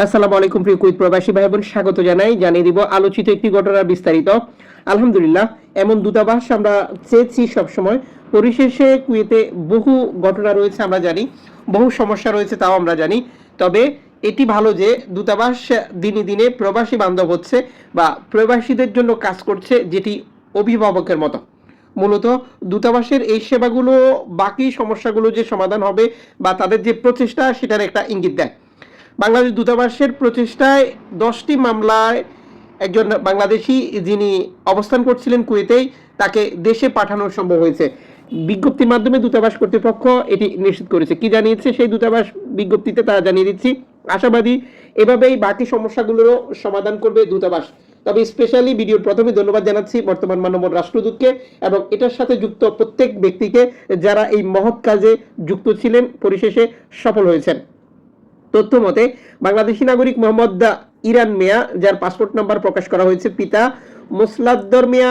আসসালামু আলাইকুম প্রিয় কুইত প্রবাসী ভাই বোন স্বাগত জানাই। জানিয়ে দিব আলোচিত একটি ঘটনার বিস্তারিত। আলহামদুলিল্লাহ, এমন দূতাবাস আমরা চেয়েছি সবসময়। পরিশেষে কুয়েতে বহু ঘটনা রয়েছে আমরা জানি, বহু সমস্যা রয়েছে তাও আমরা জানি। তবে এটি ভালো যে দূতাবাস দিনে দিনে প্রবাসী বান্ধব হচ্ছে বা প্রবাসীদের জন্য কাজ করছে যেটি অভিভাবকের মতো। মূলত দূতাবাসের এই সেবাগুলো, বাকি সমস্যাগুলো যে সমাধান হবে বা তাদের যে প্রচেষ্টা, সেটার একটা ইঙ্গিত দেয়। বাংলাদেশ দূতাবাসের প্রচেষ্টায় দশটি মামলায় একজন বাংলাদেশি যিনি অবস্থান করছিলেন কুয়েতেই, তাকে দেশে পাঠানো সম্ভব হয়েছে। বিজ্ঞপ্তির মাধ্যমে দূতাবাস কর্তৃপক্ষ এটি নিশ্চিত করেছে। কি জানিয়েছে সেই দূতাবাস বিজ্ঞপ্তিতে তারা জানিয়ে দিচ্ছি, আশাবাদী এভাবেই বাকি সমস্যাগুলোরও সমাধান করবে দূতাবাস। তবে স্পেশালি ভিডিওর প্রথমে ধন্যবাদ জানাচ্ছি বর্তমান মানব রাষ্ট্রদূতকে এবং এটার সাথে যুক্ত প্রত্যেক ব্যক্তিকে যারা এই মহৎ কাজে যুক্ত ছিলেন, পরিশেষে সফল হয়েছেন। তথ্য মতে, বাংলাদেশি নাগরিক মোহাম্মদ ইরান মিয়া, যার পাসপোর্ট নাম্বার প্রকাশ করা হয়েছে পিতা মুসলাদ্দর মিয়া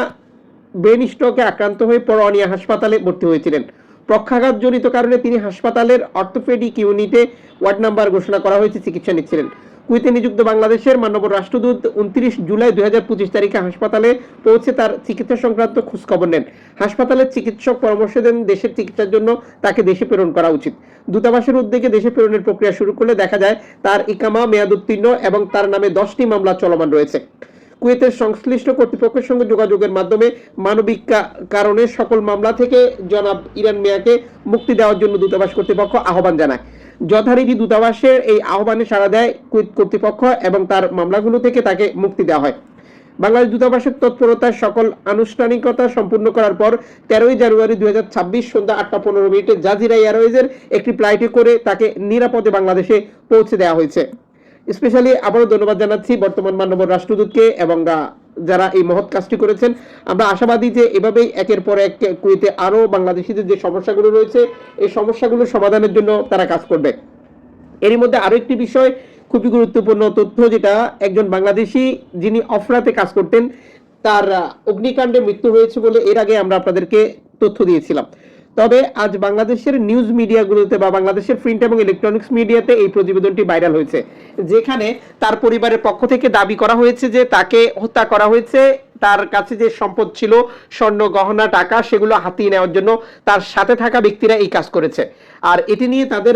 ব্রেন স্ট্রোকে আক্রান্ত হয়ে পরোয়ানিয়া হাসপাতালে ভর্তি হয়েছিলেন। প্রক্ষাঘাত জনিত কারণে তিনি হাসপাতালের অর্থোপেডিক ইউনিটে ওয়ার্ড নাম্বার ঘোষণা করা হয়েছে, চিকিৎসা নিচ্ছিলেন। কুয়েতে নিযুক্ত বাংলাদেশের মানব রাষ্ট্রদূত উনত্রিশ জুলাই দুই হাজার পঁচিশ তারিখে হাসপাতালে পৌঁছে তার চিকিৎসা সংক্রান্ত খোঁজখবর নেন। হাসপাতালের চিকিৎসক পরামর্শ দেন দেশের চিকিৎসার জন্য তাকে দেশে প্রেরণ করা উচিত। দূতাবাসের উদ্যোগে দেশে প্রেরণের প্রক্রিয়া শুরু করলে দেখা যায় তার ইকামা, মেয়াদ উত্তীর্ণ এবং তার নামে দশটি মামলা চলমান রয়েছে। কুয়েতের সংশ্লিষ্ট কর্তৃপক্ষের সঙ্গে যোগাযোগের মাধ্যমে মানবিক কারণে সকল মামলা থেকে জনাব ইরান মিয়াকে মুক্তি দেওয়ার জন্য দূতাবাস কর্তৃপক্ষ আহ্বান জানায়। যথারীতি দূতাবাসের এই আহ্বানে সাড়া দেয় কুয়েত কর্তৃপক্ষ এবং তার মামলাগুলো থেকে তাকে মুক্তি দেওয়া হয়। বাংলাদেশ দূতাবাসের তৎপরতার সকল আনুষ্ঠানিকতা সম্পূর্ণ করার পর তেরোই জানুয়ারি দুই হাজার ছাব্বিশ সন্ধ্যা আটটা পনেরো মিনিটে জাজিরা এয়ারওয়েজের একটি ফ্লাইটে করে তাকে নিরাপদে বাংলাদেশে পৌঁছে দেওয়া হয়েছে। স্পেশালি আবারও ধন্যবাদ জানাচ্ছি বর্তমান মানব রাষ্ট্রদূতকে এবং যারা এই মহৎ কাজটি করেছেন, আমরা আশাবাদী যে এভাবেই একের পর এক কুয়েতে আরও বাংলাদেশিদের যে সমস্যাগুলো রয়েছে, এই সমস্যাগুলো সমাধানের জন্য তারা কাজ করবে। এরই মধ্যে আরও একটি বিষয়, খুবই গুরুত্বপূর্ণ তথ্য যেটা, একজন বাংলাদেশি যিনি অফরাতে কাজ করতেন, তার অগ্নিকাণ্ডে মৃত্যু হয়েছে বলে এর আগে আমরা আপনাদেরকে তথ্য দিয়েছিলাম। তবে আজ বাংলাদেশের নিউজ মিডিয়াগুলোতে বা বাংলাদেশের প্রিন্ট এবং ইলেকট্রনিক্স মিডিয়াতে এই প্রতিবেদনটি ভাইরাল হয়েছে। যেখানে তার পরিবারের পক্ষ থেকে দাবি করা হয়েছে যে তাকে হত্যা করা হয়েছে, তার কাছে যে সম্পদ ছিল, স্বর্ণ, গহনা, টাকা, সেগুলো হাতিয়ে নেওয়ার জন্য তার সাথে থাকা ব্যক্তিরা এই কাজ করেছে। আর এটি নিয়ে তাদের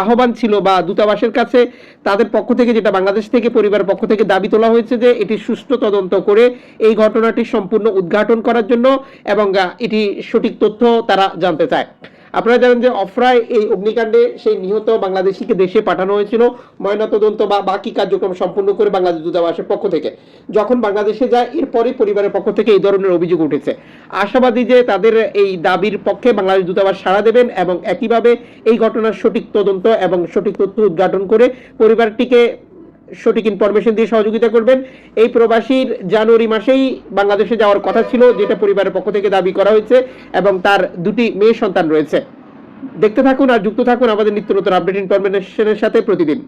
আহ্বান ছিল বা দূতাবাসের কাছে তাদের পক্ষ থেকে যেটা বাংলাদেশ থেকে পরিবারের পক্ষ থেকে দাবি তোলা হয়েছে যে এটি সুষ্ঠু তদন্ত করে এই ঘটনাটি সম্পূর্ণ উদ্ঘাটন করার জন্য এবং এটি সঠিক তথ্য তারা জানতে চায়। আপনারা জানেন যে অফরায় এই অগ্নিকাণ্ডে সেই নিহত বাংলাদেশিকে দেশে পাঠানো হয়েছিল। ময়নাতদন্ত বা বাকি কার্যক্রম সম্পূর্ণ করে বাংলাদেশ দূতাবাসের পক্ষ থেকে। যখন বাংলাদেশে যায় এরপরে পরিবারের পক্ষ থেকে এই ধরনের অভিযোগ উঠেছে। আশাবাদী যে তাদের এই দাবির পক্ষে বাংলাদেশ দূতাবাস সাড়া দেবেন এবং একইভাবে এই ঘটনার সঠিক তদন্ত এবং সঠিক তথ্য উদ্ঘাটন করে পরিবারটিকে সঠিক ইনফরমেশন দিয়ে সহযোগিতা করবেন। এই প্রবাসীর জানুয়ারি মাসেই বাংলাদেশে যাওয়ার কথা ছিল, যেটা পরিবারের পক্ষ থেকে দাবি করা হয়েছে এবং তার দুটি মেয়ে সন্তান রয়েছে। দেখতে থাকুন আর যুক্ত থাকুন আমাদের নিত্য নতুন আপডেট ইনফরমেশনের সাথে প্রতিদিন।